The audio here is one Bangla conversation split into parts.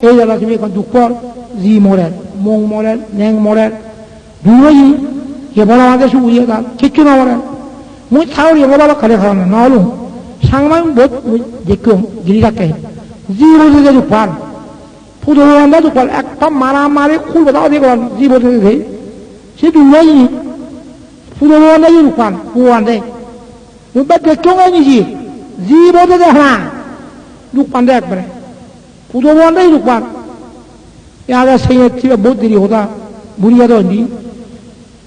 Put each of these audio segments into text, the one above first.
এই জায়গা তুমি এখন দুঃখ জি মরেন মং মরেন ন্যাং মরেন দুই এবার আমাদের শুধু ইয়ে গান কিচ্ছু না মরেন মুই থাও এবার বাবা খালে খাওয়ানো না হলুম সাংমাই বোধ মুই দেখুম গিরিটাকে জি বলছে যে দুপান ফুটো আন্দা দুপান একটা মারা মারে খুল বাদাও দেখলাম জি বলছে যে। সে দুই ফুটো আন্দা যে দুপান পু আন্দে মুই বা দেখুম নিজে। জি বলছে যে হ্যাঁ। দুপান দে একবারে। 부도보한다이 룩반 야가 생에 집에 못들이 오다 무리가 더니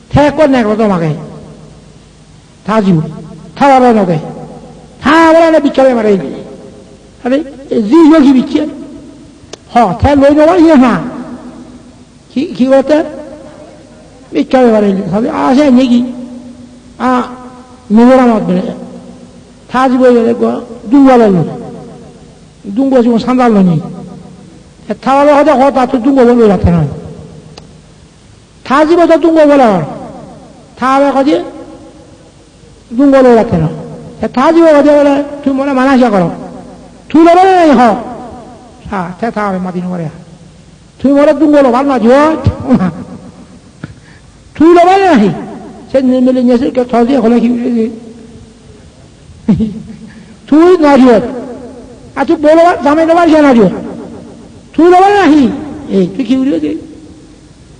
태권 내고도 막해 다 지우 타와라 너게 타와라 나 비켜에 말해 아니 지 여기 비켜 허태 로이노와 이해하 기 기거때 비켜에 말해 사비 아세 얘기 아 미워라 맞네 다 눈 가지고 산다느니 타가로 하자 고다 또눈거 보는 같아는 다 집어서 눈거 보라 타가 가지 눈거 보는 같아는 다 집어가지고 그래 두모나 만하시아 걸어 두모나 이거 자 대타가 마디는 거래 두모나 눈거로 만나죠 두모나 해 셋눈밀린 녀석 이렇게 도저히 걸어 힘들지 둘 나지요 আর তুই বলো জামাই দেবার কেন আজ তুই দেবো নাহি এই, তুই কি উড়িয়ে দে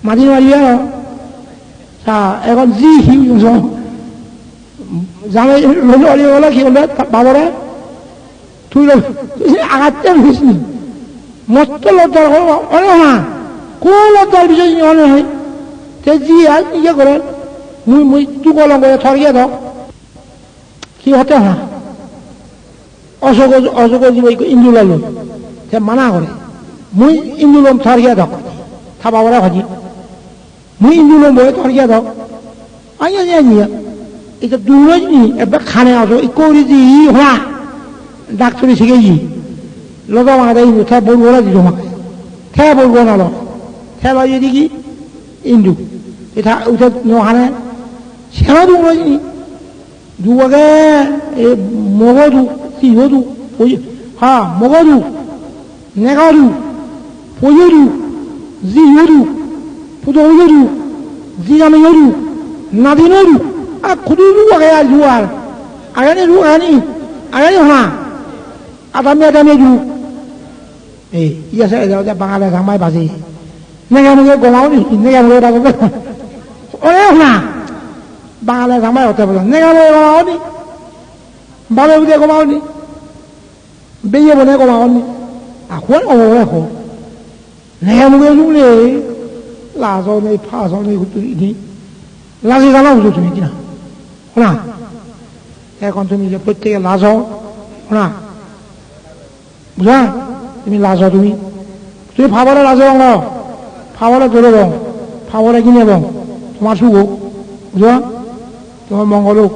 মাঝি মারিয়া তা, এখন জি হি জামাই রোজ অলিয়ে বলে কি বলবে বাবারা, তুই আঘাতটা বুঝিসনি মস্ত লজ্জার অনেক না কোন লজ্জার বিষয় অনেক হয়। তে জি আর ইয়ে করে? মুই মুই, তুই কলম করে থরিয়ে দাও কি হতে হয় অশোক জীব ইন্দুলালো সে মানা করে মুই ইন্দুলম থরিয়া দক থাবা বড় ভাজি। মুই ইন্দুলম বয়ে থরিয়া দক আই আই আই এটা দুরজ নি এবে খানে আসো ই করি দি হওয়া ডাক্তারি শিখে জি লগা মারা দেই থে বলব না দিল মাকে থে বলব না লো থে লয় দিকি ইন্দু এটা উঠে নহানে সেরা দুরজ নি দুয়াগে এ Piyodu, Poyi, Ha, Mogadu, Negadu, Poyodu, Ziyodu, Pudoyodu, Ziyamayodu, Nadinodu, A Kududu Agaya Yuar, Agani Ruani, Agani Ha, Adamia Damiadu, Eh, iya saya jawabnya Bangala sama pasti. Negara negara Gomau ni, negara negara Gomau. Oh ya, nah. ဘာလဲသမားတော်တယ်ဗျာနေရာလေကောင်အောင်ဒီဘာလို့ဒီကောင်အောင်ဒီ হা বাঙালি জামাই হতে বলে নেগা মুগে গমাও নি বাবা বুঝে গমাও নি বেয়ে বনে গমাও নি আখন ও রেখো নেগা মুগে লুলে লাজো নেই ফাজো নেই হুতুরি নি লাজে জানা বুঝো তুমি কিনা শোনা এখন তুমি যে প্রত্যেকে লাজ শোনা বুঝা তুমি লাজ তুমি তুমি ফাবলে লাজ রঙ ফাবলে জোরে রঙ ফাবলে কিনে রঙ তোমার শুভ বুঝা তোমার মঙ্গল হোক